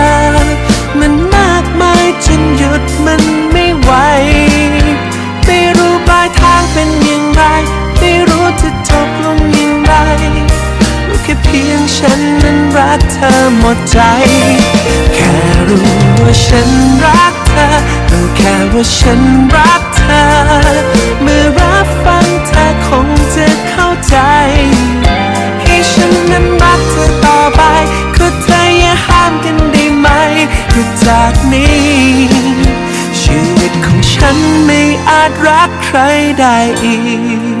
อ ฉันนั้นรักเธอหมดใจ แค่รู้ว่าฉันรักเธอรู้แค่ว่าฉันรักเธอ เมื่อรับฟังเธอคงจะเข้าใจ ให้ฉันนั้นรักเธอต่อไปก็เธออย่าห้ามกันได้ไหมคือจากนี้ชีวิตของฉันไม่อาจรักใครได้อีก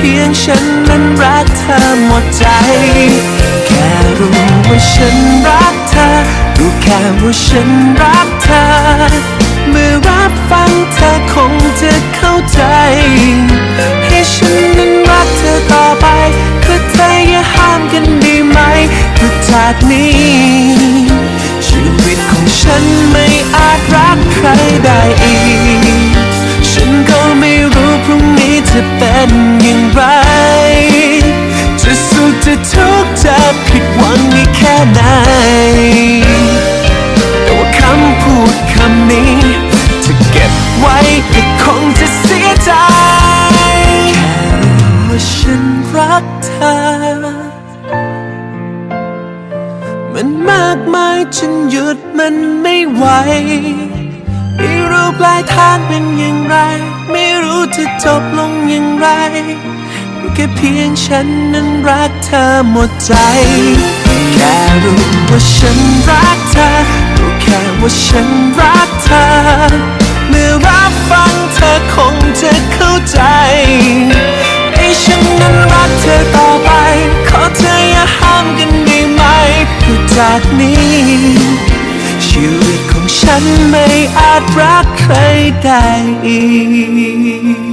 พียงฉันนั้นรักเธอหมดใจ แค่รู้ว่าฉันรักเธอ รู้แค่ว่าฉันรักเธอ เมื่อรับฟังเธอคงจะเข้าใจ ให้ฉันนั้นรักเธอต่อไปก็เธออย่าห้ามกันด้ไหมก็จากนี้ ชีวิตของฉันไม่อาจรักใครได้อีก เป็นอย่างไร จะสุขจะทุกข์จะผิดหวังอีกแค่ไหน แต่ว่าคำพูดคำนี้ จะเก็บไว้ก็คงจะเสียใจแค่รู้ว่าฉันรักเธอ มันมากมายจนหยุดมันไม่ไหวไม่รู้ปลายทางเป็นอย่างไรไม่ จะจบลงอย่างไรรู้แค่เพียงฉันนั้นรักเธอหมดใจ แค่รู้ว่าฉันรักเธอรู้แค่ว่าฉันรักเธอเมื่อ รักใครได้อีก